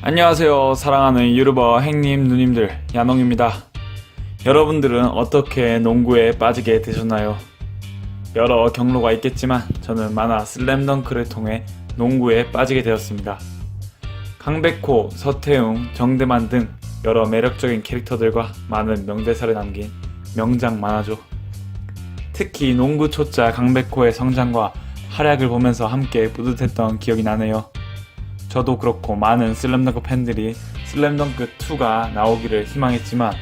안녕하세요. 사랑하는 유튜버 행님 누님들 야농입니다. 여러분들은 어떻게 농구에 빠지게 되셨나요? 여러 경로가 있겠지만 저는 만화 슬램덩크를 통해 농구에 빠지게 되었습니다. 강백호, 서태웅, 정대만 등 여러 매력적인 캐릭터들과 많은 명대사를 남긴 명장 만화죠. 특히 농구 초짜 강백호의 성장과 활약을 보면서 함께 뿌듯했던 기억이 나네요. 저도 그렇고 많은 슬램덩크 팬들이 슬램덩크 2가 나오기를 희망했지만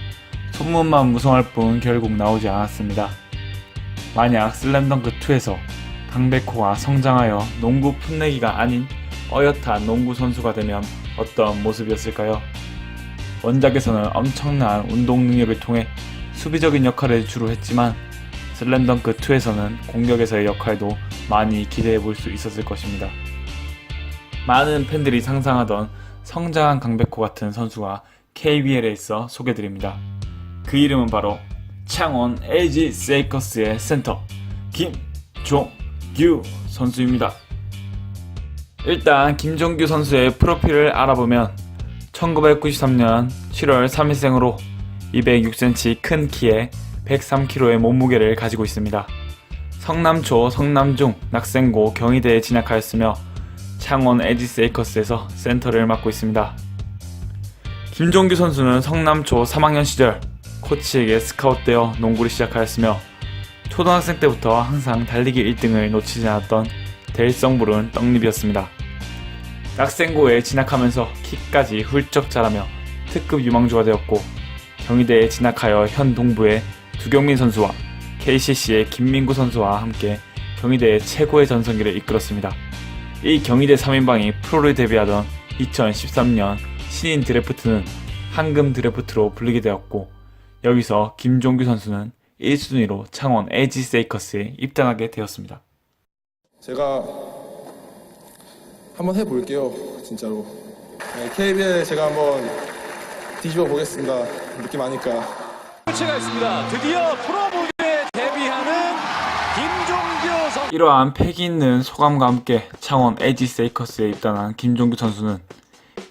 소문만 무성할 뿐 결국 나오지 않았습니다. 만약 슬램덩크 2에서 강백호가 성장하여 농구 풋내기가 아닌 어엿한 농구 선수가 되면 어떤 모습이었을까요? 원작에서는 엄청난 운동 능력을 통해 수비적인 역할을 주로 했지만 슬램덩크 2에서는 공격에서의 역할도 많이 기대해 볼 수 있었을 것입니다. 많은 팬들이 상상하던 성장한 강백호 같은 선수가 KBL에 있어 소개드립니다. 그 이름은 바로 창원 LG 세이커스의 센터 김종규 선수입니다. 일단 김종규 선수의 프로필을 알아보면 1993년 7월 3일생으로 206cm 큰 키에 103kg의 몸무게를 가지고 있습니다. 성남초, 성남중, 낙생고, 경희대에 진학하였으며 창원 에지 세이커스에서 센터를 맡고 있습니다. 김종규 선수는 성남초 3학년 시절 코치에게 스카웃되어 농구를 시작하였으며 초등학생 때부터 항상 달리기 1등을 놓치지 않았던 대일성부른 떡잎이었습니다. 낙생고에 진학하면서 키까지 훌쩍 자라며 특급 유망주가 되었고 경희대에 진학하여 현 동부의 두경민 선수와 KCC의 김민구 선수와 함께 경희대의 최고의 전성기를 이끌었습니다. 이 경희대 3인방이 프로를 데뷔하던 2013년 신인 드래프트는 황금 드래프트로 불리게 되었고 여기서 김종규 선수는 1순위로 창원 에지 세이커스에 입단하게 되었습니다. 제가 한번 해볼게요, 진짜로. 네, KBL 제가 한번 뒤집어 보겠습니다. 느낌 아니까. 코치가 있습니다. 드디어 프로무대에 데뷔하는 김종규 선수. 이러한 패기 있는 소감과 함께 창원 에지 세이커스에 입단한 김종규 선수는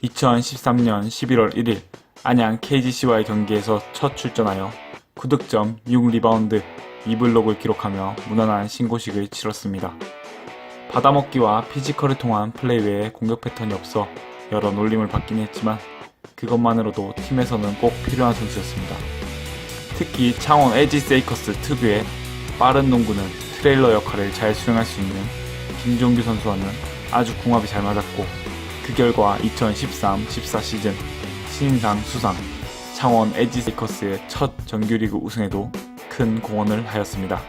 2013년 11월 1일 안양 KGC와의 경기에서 첫 출전하여 9득점 6리바운드 2블록을 기록하며 무난한 신고식을 치렀습니다. 받아먹기와 피지컬을 통한 플레이 외에 공격 패턴이 없어 여러 놀림을 받긴 했지만 그것만으로도 팀에서는 꼭 필요한 선수였습니다. 특히 창원 에지 세이커스 특유의 빠른 농구는 트레일러 역할을 잘 수행할 수 있는 김종규 선수와는 아주 궁합이 잘 맞았고 그 결과 2013-14 시즌 신인상 수상 창원 에지 세이커스의 첫 정규리그 우승에도 큰 공헌을 하였습니다.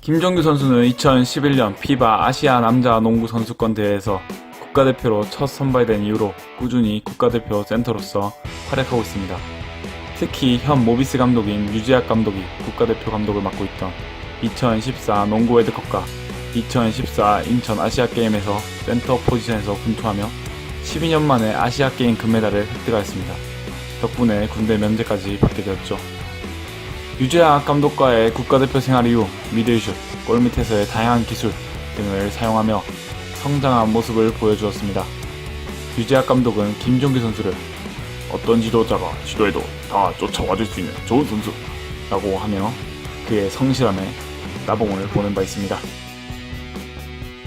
김종규 선수는 2011년 피바 아시아 남자 농구 선수권 대회에서 국가대표로 첫 선발된 이후로 꾸준히 국가대표 센터로서 활약하고 있습니다. 특히 현 모비스 감독인 유재학 감독이 국가대표 감독을 맡고 있던 2014 농구 월드컵과 2014 인천 아시아게임에서 센터 포지션에서 분투하며 12년 만에 아시아게임 금메달을 획득하였습니다. 덕분에 군대 면제까지 받게 되었죠. 유재학 감독과의 국가대표 생활 이후 미들슛, 골밑에서의 다양한 기술 등을 사용하며 성장한 모습을 보여주었습니다. 유재학 감독은 김종규 선수를 어떤 지도자가 지도해도 다 쫓아와줄 수 있는 좋은 선수라고 하며 그의 성실함에 따봉을 보낸 바 있습니다.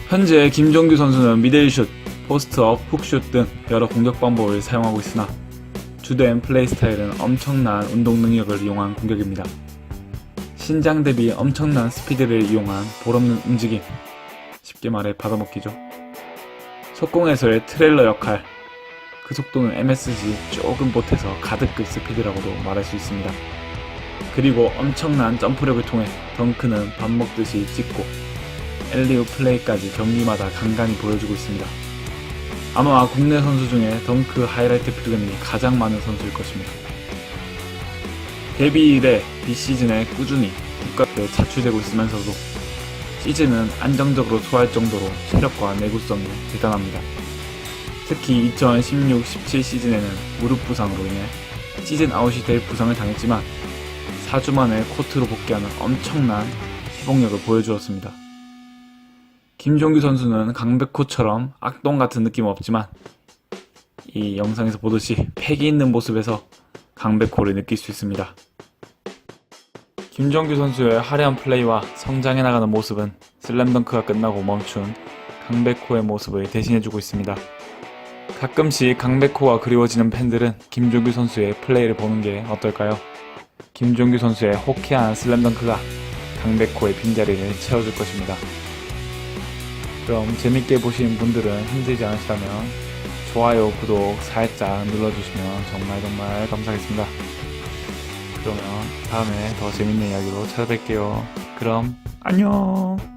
현재 김종규 선수는 미들슛, 포스트업, 훅슛 등 여러 공격 방법을 사용하고 있으나 주된 플레이 스타일은 엄청난 운동 능력을 이용한 공격입니다. 신장 대비 엄청난 스피드를 이용한 볼없는 움직임, 쉽게 말해 받아먹기죠. 속공에서의 트레일러 역할, 그 속도는 MSG 조금 못해서 가득급 스피드라고도 말할 수 있습니다. 그리고 엄청난 점프력을 통해 덩크는 밥 먹듯이 찍고 엘리우 플레이까지 경기마다 간간히 보여주고 있습니다. 아마 국내 선수 중에 덩크 하이라이트 필름이 가장 많은 선수일 것입니다. 데뷔 이래 비시즌에 꾸준히 국가대에 차출되고 있으면서도 시즌은 안정적으로 소화할 정도로 체력과 내구성이 대단합니다. 특히 2016-17 시즌에는 무릎 부상으로 인해 시즌 아웃이 될 부상을 당했지만 4주 만에 코트로 복귀하는 엄청난 회복력을 보여주었습니다. 김종규 선수는 강백호처럼 악동 같은 느낌은 없지만 이 영상에서 보듯이 패기 있는 모습에서 강백호를 느낄 수 있습니다. 김종규 선수의 화려한 플레이와 성장해 나가는 모습은 슬램덩크가 끝나고 멈춘 강백호의 모습을 대신해주고 있습니다. 가끔씩 강백호가 그리워지는 팬들은 김종규 선수의 플레이를 보는 게 어떨까요? 김종규 선수의 호쾌한 슬램덩크가 강백호의 빈자리를 채워줄 것입니다. 그럼 재밌게 보신 분들은 힘들지 않으시다면 좋아요, 구독 살짝 눌러주시면 정말 정말 감사하겠습니다. 그러면 다음에 더 재밌는 이야기로 찾아뵐게요. 그럼 안녕!